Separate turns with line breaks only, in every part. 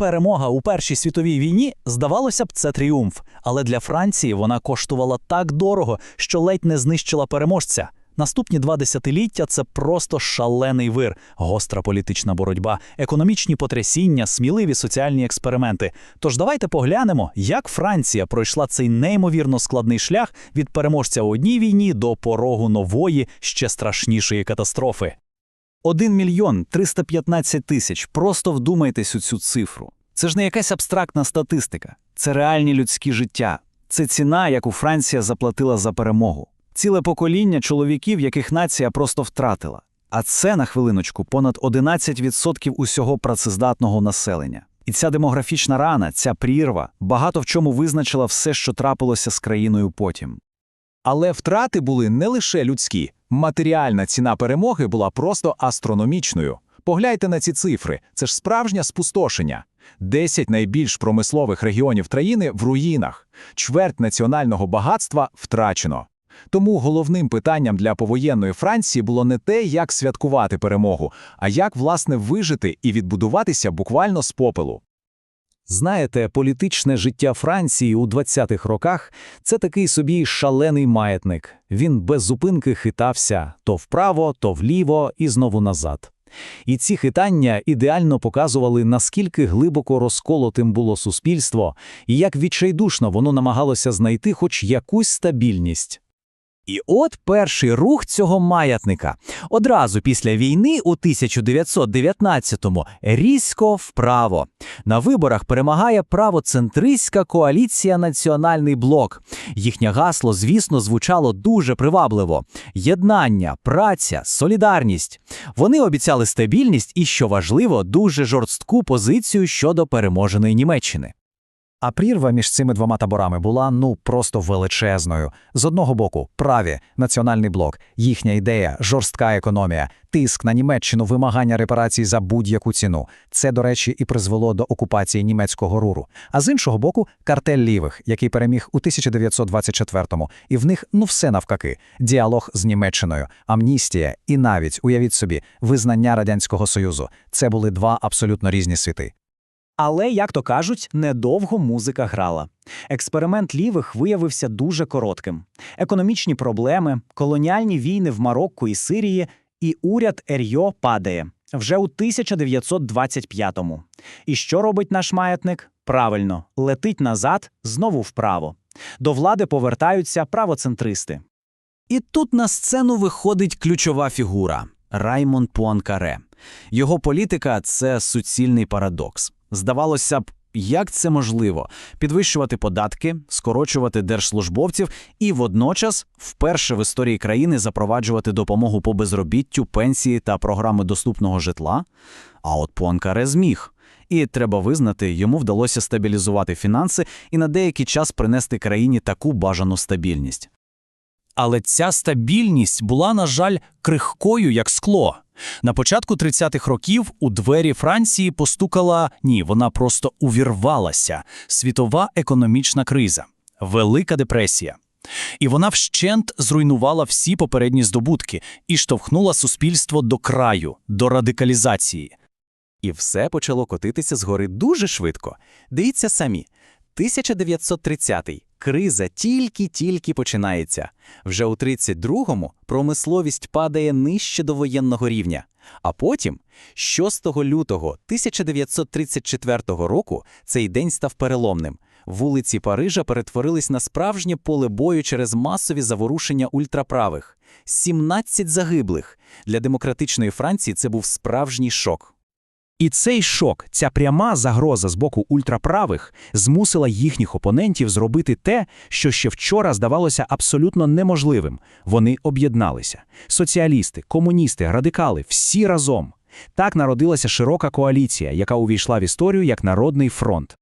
Перемога у Першій світовій війні, здавалося б, це тріумф. Але для Франції вона коштувала так дорого, що ледь не знищила переможця. Наступні два десятиліття це просто шалений вир, гостра політична боротьба, економічні потрясіння, сміливі соціальні експерименти. Тож давайте поглянемо, як Франція пройшла цей неймовірно складний шлях від переможця у одній війні до порогу нової, ще страшнішої катастрофи. 1 мільйон 315 тисяч. Просто вдумайтесь у цю цифру. Це ж не якась абстрактна статистика, це реальні людські життя. Це ціна, яку Франція заплатила за перемогу. Ціле покоління чоловіків, яких нація просто втратила. А це, на хвилиночку, понад 11% усього працездатного населення. І ця демографічна рана, ця прірва, багато в чому визначила все, що трапилося з країною потім.
Але втрати були не лише людські. Матеріальна ціна перемоги була просто астрономічною. Погляньте на ці цифри, це ж справжнє спустошення. 10 найбільш промислових регіонів країни в руїнах, чверть національного багатства втрачено. Тому головним питанням для повоєнної Франції було не те, як святкувати перемогу, а як, власне, вижити і відбудуватися буквально з попелу.
Знаєте, політичне життя Франції у 20-х роках це такий собі шалений маятник. Він без зупинки хитався то вправо, то вліво і знову назад. І ці хитання ідеально показували, наскільки глибоко розколотим було суспільство і як відчайдушно воно намагалося знайти хоч якусь стабільність. І от перший рух цього маятника. Одразу після війни у 1919-му різко вправо. На виборах перемагає правоцентристська коаліція Національний блок. Їхнє гасло, звісно, звучало дуже привабливо: єднання, праця, солідарність. Вони обіцяли стабільність і, що важливо, дуже жорстку позицію щодо переможеної Німеччини. А прірва між цими двома таборами була ну просто величезною. З одного боку, праві, національний блок, їхня ідея, жорстка економія, тиск на Німеччину, вимагання репарацій за будь-яку ціну. Це, до речі, і призвело до окупації німецького руру. А з іншого боку, картель лівих, який переміг у 1924-му, і в них ну все навкаки: діалог з Німеччиною, амністія і навіть, уявіть собі, визнання радянського союзу. Це були два абсолютно різні світи. Але, як то кажуть, недовго музика грала. Експеримент лівих виявився дуже коротким. Економічні проблеми, колоніальні війни в Марокко і Сирії, і уряд Ерйо падає вже у 1925-му. І що робить наш маятник? Правильно, летить назад, знову вправо. До влади повертаються правоцентристи. І тут на сцену виходить ключова фігура Раймон Пуанкаре. Його політика це суцільний парадокс. Здавалося б, як це можливо підвищувати податки, скорочувати держслужбовців і водночас вперше в історії країни запроваджувати допомогу по безробіттю, пенсії та програми доступного житла. А от Пуанкаре зміг. І треба визнати, йому вдалося стабілізувати фінанси і на деякий час принести країні таку бажану стабільність. Але ця стабільність була, на жаль, крихкою, як скло. На початку 30-х років у двері Франції постукала ні, вона просто увірвалася світова економічна криза, Велика депресія. І вона вщент зруйнувала всі попередні здобутки і штовхнула суспільство до краю, до радикалізації. І все почало котитися згори дуже швидко. Дивіться самі. 1930-й. Криза тільки-тільки починається. Вже у 32-му промисловість падає нижче до воєнного рівня. А потім, 6 лютого 1934 року, цей день став переломним. Вулиці Парижа перетворились на справжнє поле бою через масові заворушення ультраправих. 17 загиблих. Для демократичної Франції це був справжній шок. І цей шок, ця пряма загроза з боку ультраправих, змусила їхніх опонентів зробити те, що ще вчора здавалося абсолютно неможливим. Вони об'єдналися. Соціалісти, комуністи, радикали всі разом. Так народилася широка коаліція, яка увійшла в історію як Народний фронт.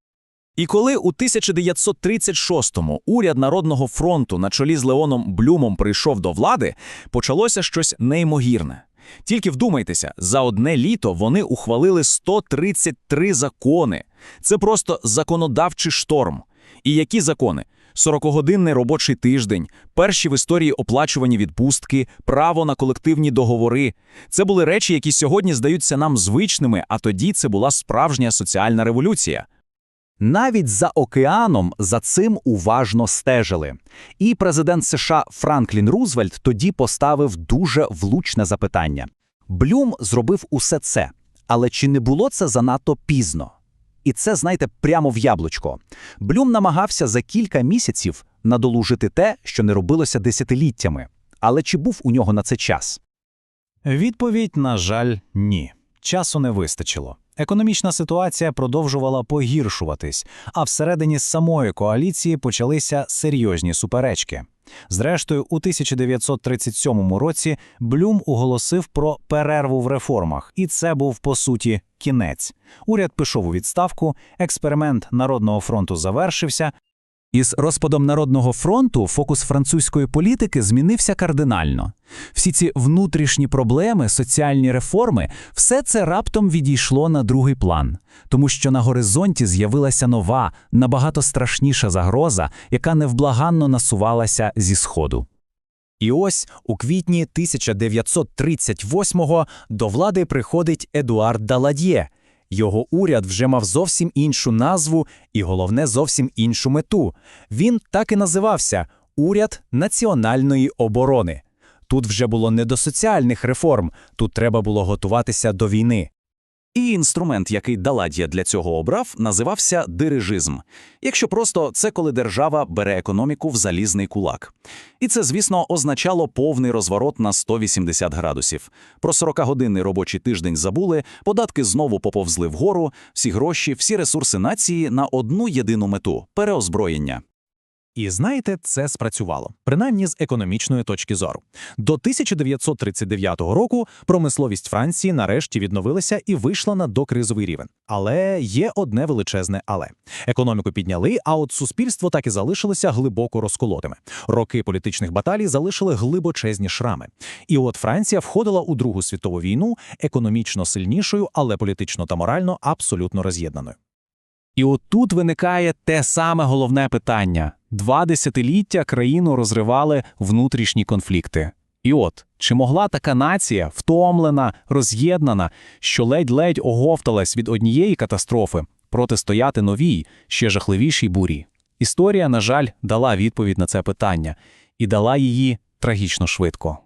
І коли у 1936-му уряд Народного фронту на чолі з Леоном Блюмом прийшов до влади, почалося щось неймовірне. Тільки вдумайтеся, за одне літо вони ухвалили 133 закони. Це просто законодавчий шторм. І які закони?
40-годинний робочий тиждень, перші в історії оплачувані відпустки, право на колективні договори. Це були речі, які сьогодні здаються нам звичними, а тоді це була справжня соціальна революція.
Навіть за океаном за цим уважно стежили. І президент США Франклін Рузвельт тоді поставив дуже влучне запитання. Блюм зробив усе це, але чи не було це занадто пізно? І це, знаєте, прямо в яблучко. Блюм намагався за кілька місяців надолужити те, що не робилося десятиліттями. Але чи був у нього на це час? Відповідь, на жаль, ні. Часу не вистачило. Економічна ситуація продовжувала погіршуватись, а всередині самої коаліції почалися серйозні суперечки. Зрештою, у 1937 році Блюм оголосив про перерву в реформах, і це був по суті кінець. Уряд пішов у відставку, експеримент Народного фронту завершився, із розпадом Народного фронту фокус французької політики змінився кардинально. Всі ці внутрішні проблеми, соціальні реформи, все це раптом відійшло на другий план, тому що на горизонті з'явилася нова, набагато страшніша загроза, яка невблаганно насувалася зі сходу. І ось у квітні 1938-го до влади приходить Едуард Далад'є. Його уряд вже мав зовсім іншу назву і, головне, зовсім іншу мету. Він так і називався Уряд національної оборони. Тут вже було не до соціальних реформ, тут треба було готуватися до війни.
І інструмент, який Даладія для цього обрав, називався дирижизм. Якщо просто, це коли держава бере економіку в залізний кулак. І це, звісно, означало повний розворот на 180 градусів. Про 40-годинний робочий тиждень забули, податки знову поповзли вгору, всі гроші, всі ресурси нації на одну єдину мету – переозброєння.
І знаєте, це спрацювало, принаймні з економічної точки зору. До 1939 року промисловість Франції нарешті відновилася і вийшла на докризовий рівень. Але є одне величезне але. Економіку підняли, а от суспільство так і залишилося глибоко розколотими. Роки політичних баталій залишили глибочезні шрами. І от Франція входила у Другу світову війну економічно сильнішою, але політично та морально абсолютно роз'єднаною.
І отут виникає те саме головне питання. Два десятиліття країну розривали внутрішні конфлікти. І от, чи могла така нація, втомлена, роз'єднана, що ледь-ледь оговталась від однієї катастрофи, протистояти новій, ще жахливішій бурі? Історія, на жаль, дала відповідь на це питання, і дала її трагічно швидко.